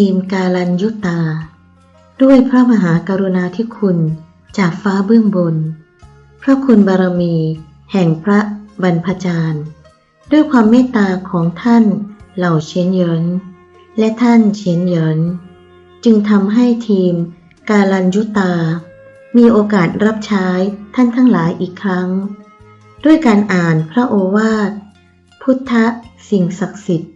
ทีมกาลันยุตา ด้วยพระมหากรุณาธิคุณจากฟ้าเบื้องบน พระคุณบารมี แห่งพระบรรพจารย์ ด้วยความเมตตาของท่านเหล่าเชียนเยินและท่านเชียนเยินจึงทำให้ทีมกาลันยุตา มีโอกาสรับใช้ท่านทั้งหลายอีกครั้ง ด้วยการอ่านพระโอวาท พุทธสิ่งศักดิ์สิทธิ์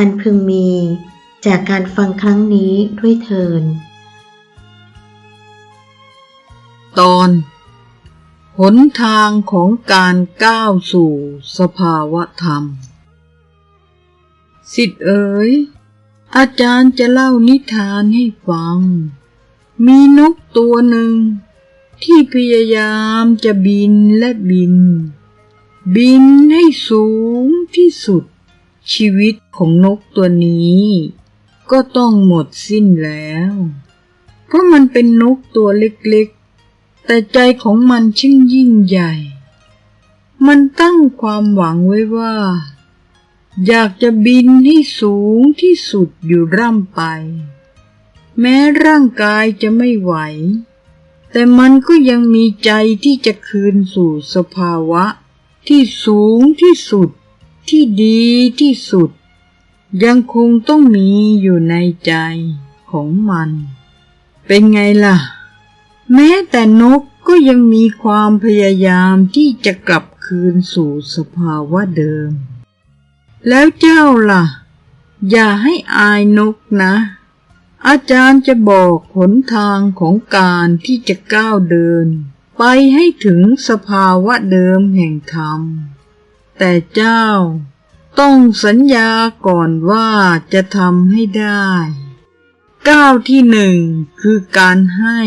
อันพึงมี จากการฟังครั้งนี้ด้วยเทิน ตอน หนทางของการก้าวสู่สภาวะธรรม สิทธิ์เอ๋ย อาจารย์จะเล่านิทานให้ฟัง มีนกตัวหนึ่ง ที่พยายามจะบินและบิน บินให้สูงที่สุด ชีวิตของนกตัวนี้ ก็ต้องหมดสิ้นแล้ว เพราะมันเป็นนกตัวเล็กๆ แต่ใจของมันช่างยิ่งใหญ่ มันตั้งความหวังไว้ว่า อยากจะบินให้สูงที่สุดอยู่ร่ำไป แม้ร่างกายจะไม่ไหว แต่มันก็ยังมีใจที่จะคืนสู่สภาวะที่สูงที่สุด ที่ดีที่สุด ยังคงต้องมีอยู่ในใจของมัน เป็นไงล่ะ แม้แต่นกก็ยังมีความพยายามที่จะกลับคืนสู่สภาวะเดิม แล้วเจ้าล่ะ อย่าให้อายนกนะ อาจารย์จะบอกหนทางของการที่จะก้าวเดิน ไปให้ถึงสภาวะเดิมแห่งธรรม แต่เจ้า ต้องสัญญาก่อนว่าจะทำให้ได้ก้าวที่หนึ่งคือการให้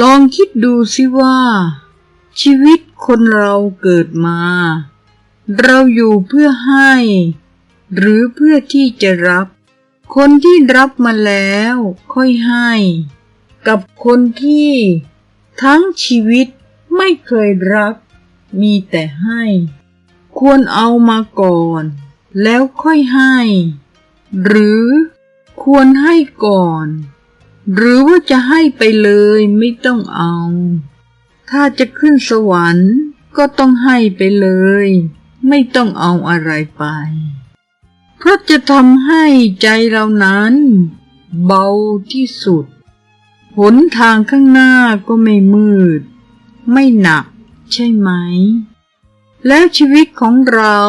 ลองคิดดูสิว่า ชีวิตคนเราเกิดมา เราอยู่เพื่อให้ หรือเพื่อที่จะรับ คนที่รับมาแล้วค่อยให้ กับคนที่ทั้งชีวิตไม่เคยรับ มีแต่ให้ ควรเอามาก่อน แล้วค่อยให้ หรือควรให้ก่อน หรือว่าจะให้ไปเลยไม่ต้องเอา ถ้าจะขึ้นสวรรค์ก็ต้องให้ไปเลย ไม่ต้องเอาอะไรไป เพราะจะทำให้ใจเรานั้น เบาที่สุด หนทางข้างหน้าก็ไม่มืด ไม่หนักใช่ไหม แล้วชีวิตของเรา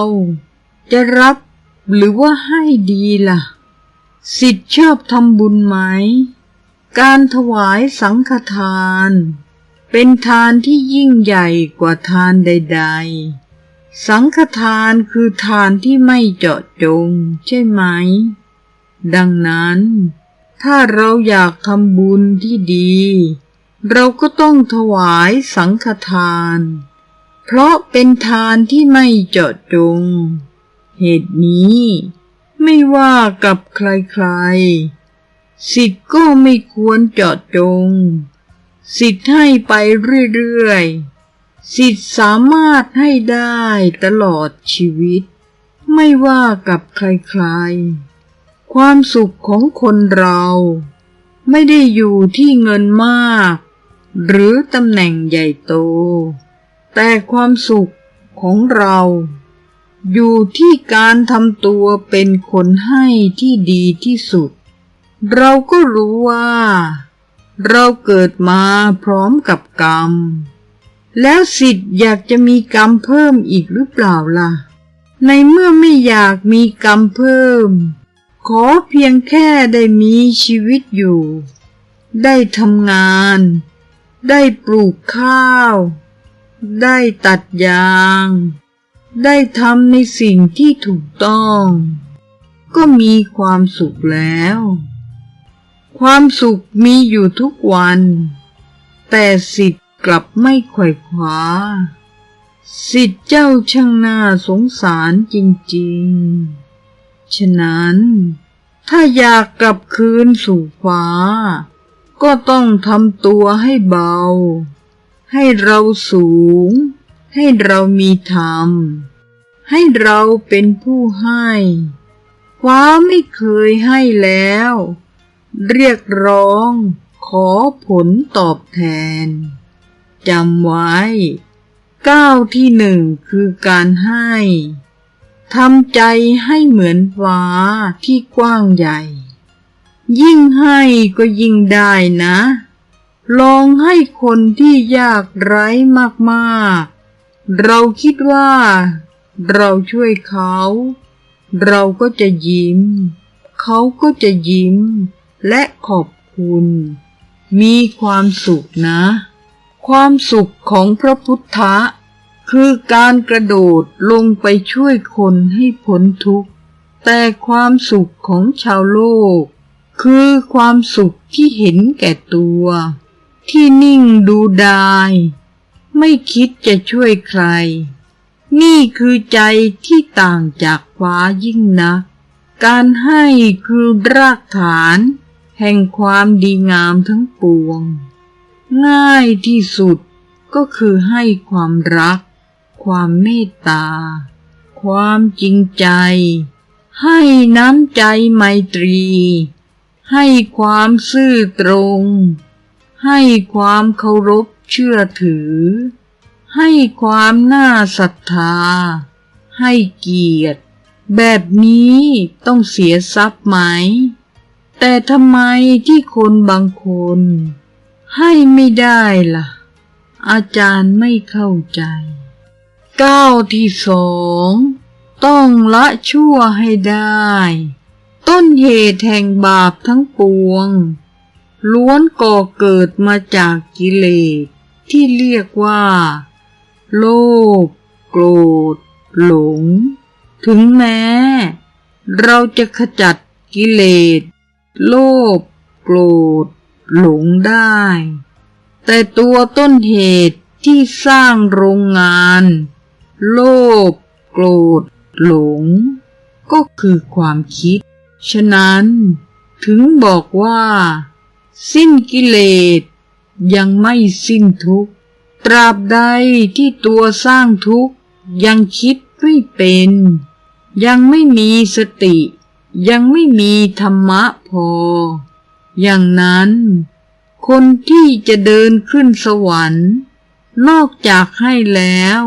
จะรับหรือว่าให้ดีล่ะ สิทธิ์ชอบทำบุญไหม การถวายสังฆทาน เป็นทานที่ยิ่งใหญ่กว่าทานใด ๆ สังฆทานคือทานที่ไม่เจาะจง ใช่ไหม ดังนั้น ถ้าเราอยากทำบุญที่ดี เราก็ต้องถวายสังฆทาน เพราะเป็นทานที่ไม่เจาะจง เหตุนี้ ไม่ว่ากับใครๆ สิทธิ์ก็ไม่ควรเจาะจง สิทธิ์ให้ไปเรื่อยๆ สิทธิ์สามารถให้ได้ตลอดชีวิต ไม่ว่ากับใครๆ ความสุขของคนเรา ไม่ได้อยู่ที่เงินมาก หรือตำแหน่งใหญ่โต แต่ความสุขของเรา อยู่ที่การทำตัวเป็นคนให้ที่ดีที่สุด เราก็รู้ว่า เราเกิดมาพร้อมกับกรรม แล้วสิทธิ์อยากจะมีกรรมเพิ่มอีกหรือเปล่าล่ะ ในเมื่อไม่อยากมีกรรมเพิ่ม ขอเพียงแค่ได้มีชีวิตอยู่ ได้ทำงาน ได้ปลูกข้าว ได้ตัดยาง ได้ทำในสิ่งที่ถูกต้อง ก็มีความสุขแล้ว ความสุขมีอยู่ทุกวัน แต่สิทธิ์กลับไม่ไขว่คว้า สิทธิ์เจ้าช่างน่าสงสารจริงๆ ฉะนั้น ถ้าอยากกลับคืนสู่ฟ้า ก็ต้องทำตัวให้เบา ให้เราสูง ให้เรามีธรรม ให้เราเป็นผู้ให้ฟ้าไม่เคยให้แล้ว เรียกร้อง ขอผลตอบแทนจำไว้ก้าวที่หนึ่งคือการให้ทำใจให้เหมือนฟ้าที่กว้างใหญ่ ยิ่งให้ก็ยิ่งได้นะ ลองให้คนที่ยากไร้มากๆ เราคิดว่า เราช่วยเขา เราก็จะยิ้ม เขาก็จะยิ้ม และขอบคุณ มีความสุขนะ ความสุขของพระพุทธะคือการกระโดดลงไปช่วยคนให้พ้นทุกข์ แต่ความสุขของชาวโลก คือความสุขที่เห็นแก่ตัว ที่นิ่งดูดาย ไม่คิดจะช่วยใคร นี่คือใจที่ต่างจากฟ้ายิ่งนักการให้คือรากฐาน แห่งความดีงามทั้งปวง ง่ายที่สุดก็คือให้ความรัก ความเมตตา ความจริงใจ ให้น้ำใจไมตรี ให้ความซื่อตรง ให้ความเคารพเชื่อถือ ให้ความน่าศรัทธา ให้เกียรติ แบบนี้ต้องเสียทรัพย์ไหม แต่ทำไมที่คนบางคน ให้ไม่ได้ล่ะ อาจารย์ไม่เข้าใจก้าวที่สองต้องละชั่วให้ได้ ต้นเหตุแห่งบาปทั้งปวง ล้วนก่อเกิดมาจากกิเลสที่เรียกว่า โลภโกรธ หลง ถึงแม้ เราจะขจัดกิเลส โลภโกรธ หลงได้ แต่ตัวต้นเหตุที่สร้างโรงงาน โลภโกรธ หลง ก็คือความคิด ฉะนั้นถึงบอกว่า สิ้นกิเลสยังไม่สิ้นทุกข์ตราบใดที่ตัวสร้างทุกข์ยังคิดไม่เป็น ยังไม่มีสติ ยังไม่มีธรรมะพอ อย่างนั้น คนที่จะเดินขึ้นสวรรค์ นอกจากให้แล้ว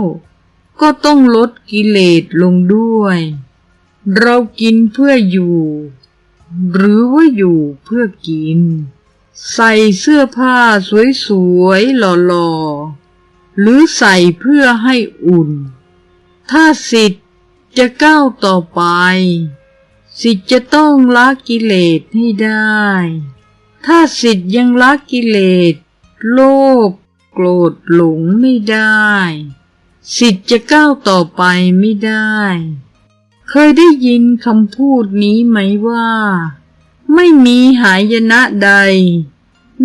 ก็ต้องลดกิเลสลงด้วย เรากินเพื่ออยู่ หรือว่าอยู่เพื่อกิน ใส่เสื้อผ้าสวยๆหล่อๆ หรือใส่เพื่อให้อุ่น ถ้าสิทธิ์จะก้าวต่อไป สิทธิ์จะต้องละกิเลสให้ได้ ถ้าสิทธิ์ยังละกิเลส โลภโกรธหลงไม่ได้ สิทธิ์จะก้าวต่อไปไม่ได้ เคยได้ยินคำพูดนี้ไหมว่า ไม่มีหายนะใด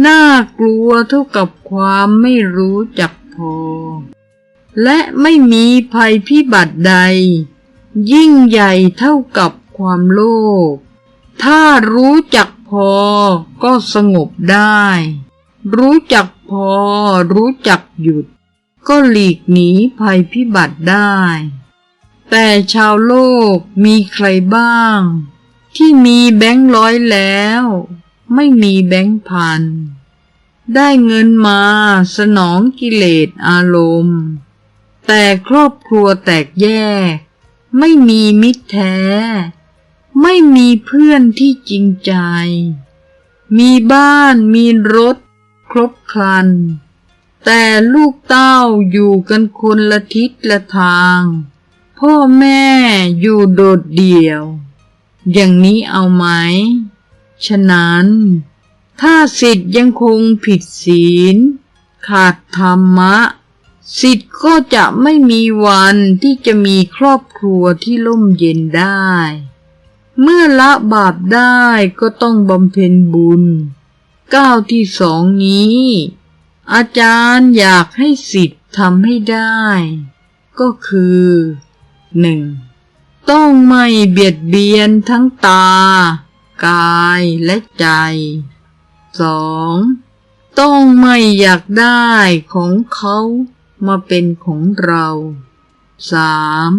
น่ากลัวเท่ากับความไม่รู้จักพอ และไม่มีภัยพิบัติใด ยิ่งใหญ่เท่ากับความโลภ ถ้ารู้จักพอก็สงบได้ รู้จักพอรู้จักหยุด ก็หลีกหนีภัยพิบัติได้ แต่ชาวโลกมีใครบ้าง ที่มีแบงค์ร้อยแล้ว ไม่มีแบงค์พัน ได้เงินมาสนองกิเลสอารมณ์ แต่ครอบครัวแตกแยก ไม่มีมิตรแท้ ไม่มีเพื่อนที่จริงใจ มีบ้านมีรถ ครบครัน แต่ลูกเต้าอยู่กันคนละทิศละทาง พ่อแม่อยู่โดดเดี่ยว อย่างนี้เอาไหม ฉะนั้น ถ้าสิทธิ์ยังคงผิดศีล ขาดธรรมะ สิทธิ์ก็จะไม่มีวันที่จะมีครอบครัวที่ร่มเย็นได้ เมื่อละบาปได้ก็ต้องบำเพ็ญบุญก้าวที่สองนี้ อาจารย์อยากให้สิทธิ์ทำให้ได้ ก็คือหนึ่ง ต้องไม่เบียดเบียนทั้งตา กายและใจสองต้องไม่อยากได้ของเขามาเป็นของเราสาม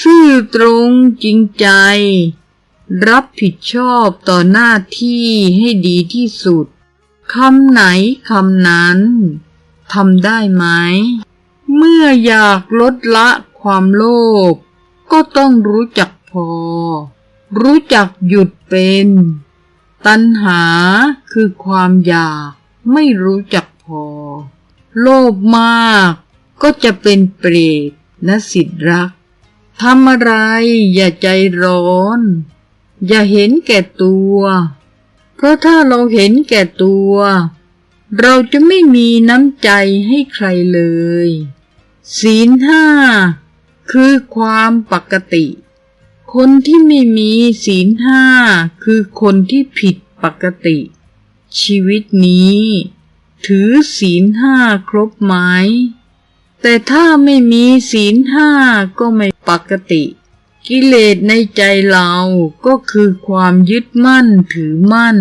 ซื่อตรงจริงใจ รับผิดชอบต่อหน้าที่ให้ดีที่สุดคำไหนคำนั้นทำได้ไหม เมื่ออยากลดละความโลภ ก็ต้องรู้จักพอ รู้จักหยุดเป็น ตัณหาคือความอยากไม่รู้จักพอ โลภมากก็จะเป็นเปรตนะสิทธิรักทำอะไรอย่าใจร้อน อย่าเห็นแก่ตัว เพราะถ้าเราเห็นแก่ตัว เราจะไม่มีน้ำใจให้ใครเลย ศีลห้า คือความปกติ คนที่ไม่มีศีลห้าคือคนที่ผิดปกติ ชีวิตนี้ ถือศีลห้าครบไหมแต่ถ้าไม่มีศีลห้าก็ไม่ปกติ กิเลสในใจเราก็คือความยึดมั่นถือมั่น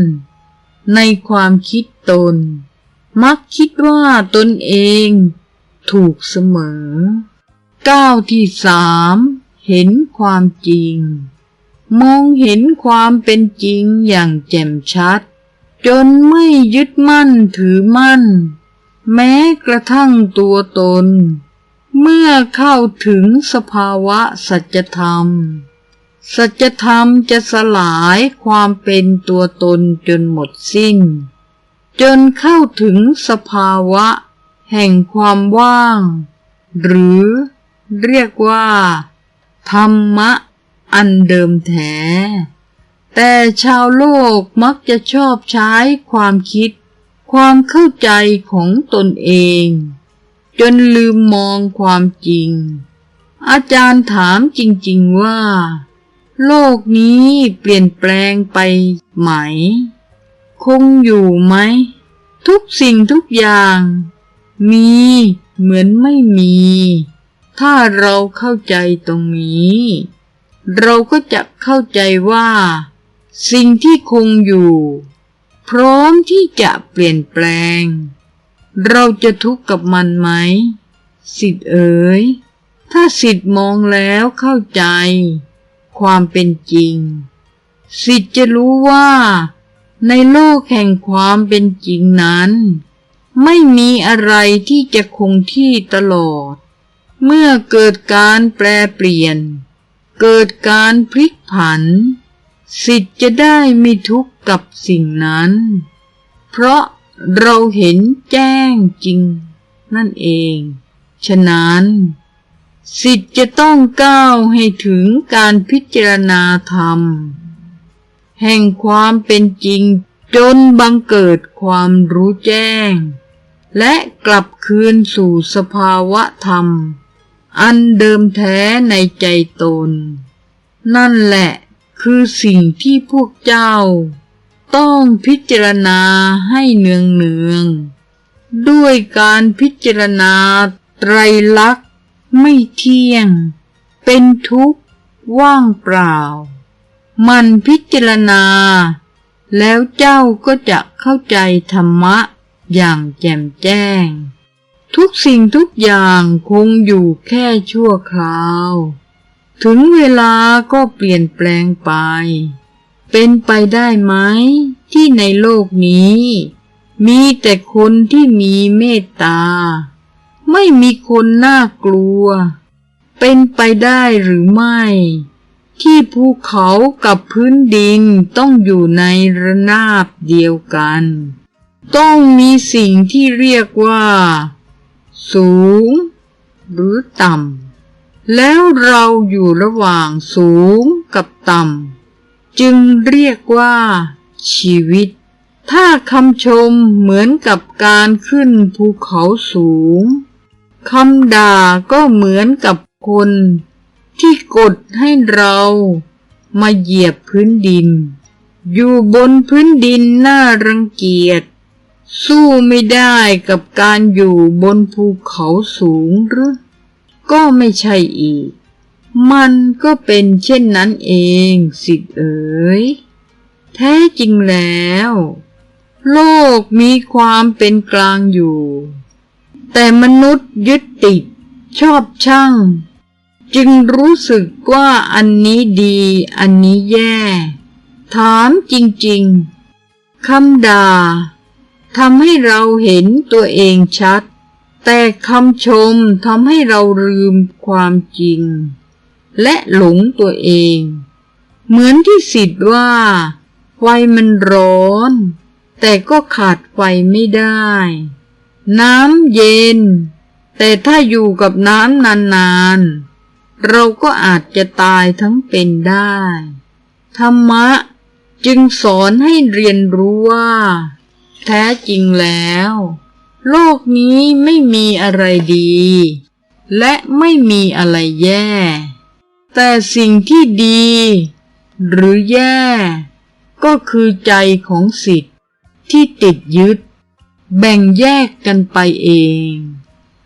ในความคิดตน มักคิดว่าตนเองถูกเสมอ ก้าวที่สามเห็นความจริง มองเห็นความเป็นจริงอย่างแจ่มชัด จนไม่ยึดมั่นถือมั่น แม้กระทั่งตัวตน เมื่อเข้าถึงสภาวะสัจธรรม สัจธรรมจะสลายความเป็นตัวตนจนหมดสิ้น จนเข้าถึงสภาวะ แห่งความว่าง หรือ เรียกว่า ธรรมะอันเดิมแท้ แต่ชาวโลกมักจะชอบใช้ความคิด ความเข้าใจของตนเอง จนลืมมองความจริง อาจารย์ถามจริงๆว่า โลกนี้เปลี่ยนแปลงไปไหม คงอยู่ไหม ทุกสิ่งทุกอย่าง มีเหมือนไม่มี ถ้าเราเข้าใจตรงนี้ เราก็จะเข้าใจว่า สิ่งที่คงอยู่ พร้อมที่จะเปลี่ยนแปลง เราจะทุกข์กับมันไหม สิทธิ์เอ๋ย ถ้าสิทธิ์มองแล้วเข้าใจ ความเป็นจริง สิทธิ์จะรู้ว่า ในโลกแห่งความเป็นจริงนั้น ไม่มีอะไรที่จะคงที่ตลอด เมื่อเกิดการแปรเปลี่ยน เกิดการพลิกผัน สิทธิ์จะได้ไม่ทุกข์กับสิ่งนั้น เพราะเราเห็นแจ้งจริง นั่นเอง ฉะนั้น สิทธิ์จะต้องก้าวให้ถึงการพิจารณาธรรม แห่งความเป็นจริงจนบังเกิดความรู้แจ้ง และกลับคืนสู่สภาวะธรรม อันเดิมแท้ในใจตน นั่นแหละคือสิ่งที่พวกเจ้า ต้องพิจารณาให้เนืองเนืองๆด้วยการพิจารณาไตรลักษณ์ไม่เที่ยง เป็นทุกข์ว่างเปล่า มันพิจารณา แล้วเจ้าก็จะเข้าใจธรรมะอย่างแจ่มแจ้ง ทุกสิ่งทุกอย่างคงอยู่แค่ชั่วคราว ถึงเวลาก็เปลี่ยนแปลงไป เป็นไปได้ไหมที่ในโลกนี้ มีแต่คนที่มีเมตตา ไม่มีคนน่ากลัว เป็นไปได้หรือไม่ ที่ภูเขากับพื้นดินต้องอยู่ในระนาบเดียวกัน ต้องมีสิ่งที่เรียกว่า สูง หรือต่ำ แล้วเราอยู่ระหว่างสูงกับต่ำ จึงเรียกว่า ชีวิต ถ้าคำชมเหมือนกับการขึ้นภูเขาสูงคำด่าก็เหมือนกับคน ที่กดให้เรามาเหยียบพื้นดิน อยู่บนพื้นดินน่ารังเกียจ สู้ไม่ได้กับการอยู่บนภูเขาสูงหรือ ก็ไม่ใช่อีก มันก็เป็นเช่นนั้นเองสิเอ๋ย แท้จริงแล้ว โลกมีความเป็นกลางอยู่ แต่มนุษย์ยึดติดชอบช่าง จึงรู้สึกว่าอันนี้ดีอันนี้แย่ ถามจริงๆคำด่า ทำให้เราเห็นตัวเองชัด แต่คำชมทำให้เราลืมความจริง และหลงตัวเอง เหมือนที่สิทธิ์ว่า ไฟมันร้อน แต่ก็ขาดไฟไม่ได้ น้ำเย็น แต่ถ้าอยู่กับน้ำนานๆ เราก็อาจจะตายทั้งเป็นได้ ธรรมะจึงสอนให้เรียนรู้ว่า แท้จริงแล้ว โลกนี้ไม่มีอะไรดี และไม่มีอะไรแย่ แต่สิ่งที่ดี หรือแย่ ก็คือใจของสิทธิ์ที่ติดยึด แบ่งแยกกันไปเอง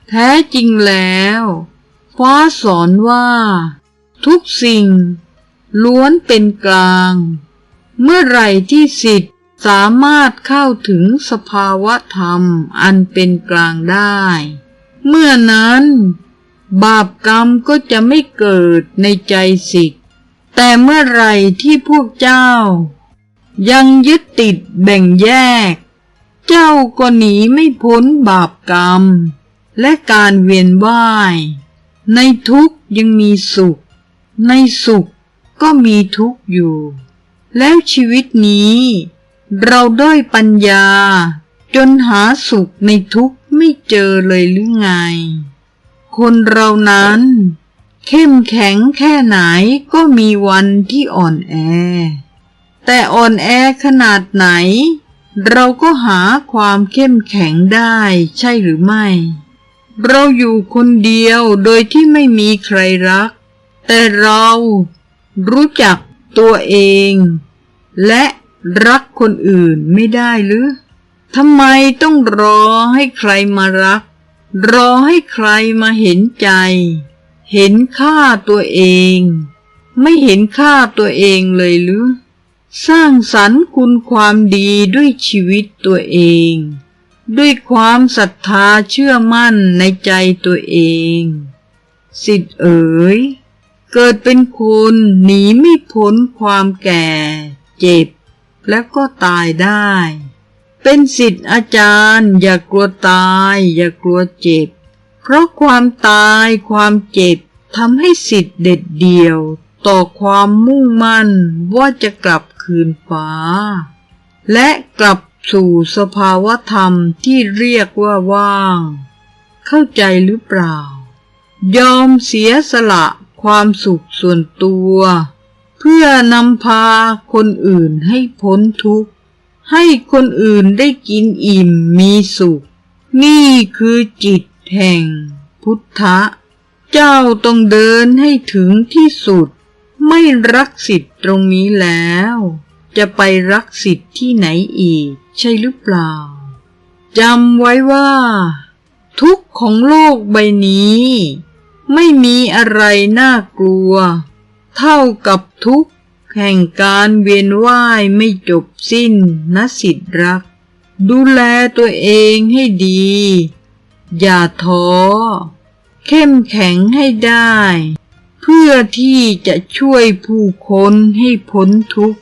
แท้จริงแล้วฟ้าสอนว่า ทุกสิ่ง ล้วนเป็นกลาง เมื่อไหร่ที่สิทธิ สามารถเข้าถึงสภาวะธรรมอันเป็นกลางได้ เมื่อนั้น บาปกรรมก็จะไม่เกิดในใจสิทธิ์แต่เมื่อไรที่พวกเจ้า ยังยึดติดแบ่งแยก เจ้าก็หนีไม่พ้นบาปกรรม และการเวียนว่าย ในทุกยังมีสุข ในสุขก็มีทุกข์อยู่ แล้วชีวิตนี้ เราด้อยปัญญา จนหาสุขในทุกข์ไม่เจอเลยหรือไง คนเรานั้น เข้มแข็งแค่ไหนก็มีวันที่อ่อนแอ แต่อ่อนแอขนาดไหน เราก็หาความเข้มแข็งได้ใช่หรือไม่ เราอยู่คนเดียวโดยที่ไม่มีใครรัก แต่เรารู้จักตัวเอง และ รักคนอื่นไม่ได้หรือทำไมต้องรอให้ใครมารัก รอให้ใครมาเห็นใจ เห็นค่าตัวเอง ไม่เห็นค่าตัวเองเลยหรือ สร้างสรรค์คุณความดีด้วยชีวิตตัวเอง ด้วยความศรัทธาเชื่อมั่นในใจตัวเอง สิทธิ์เอ๋ย เกิดเป็นคนหนีไม่พ้นความแก่ เจ็บ และก็ตายได้ เป็นสิทธิ์อาจารย์ อย่ากลัวตาย อย่ากลัวเจ็บ เพราะความตายความเจ็บทำให้สิทธิ์เด็ดเดี่ยว ต่อความมุ่งมั่นว่าจะกลับคืนฟ้า และกลับสู่สภาวะธรรมที่เรียกว่าว่าง เข้าใจหรือเปล่า ยอมเสียสละความสุขส่วนตัว เพื่อนำพาคนอื่นให้พ้นทุกข์ ให้คนอื่นได้กินอิ่มมีสุข นี่คือจิตแห่ง พุทธะ เจ้าต้องเดินให้ถึงที่สุด ไม่รักสิทธิ์ตรงนี้แล้ว จะไปรักสิทธิ์ที่ไหนอีก ใช่หรือเปล่าจำไว้ว่า ทุกข์ของโลกใบนี้ ไม่มีอะไรน่ากลัว เท่ากับทุกแห่งการเวียนว่ายไม่จบสิ้นนะสิทธรัก ดูแลตัวเองให้ดี อย่าท้อ เข้มแข็งให้ได้ เพื่อที่จะช่วยผู้คนให้พ้นทุกข์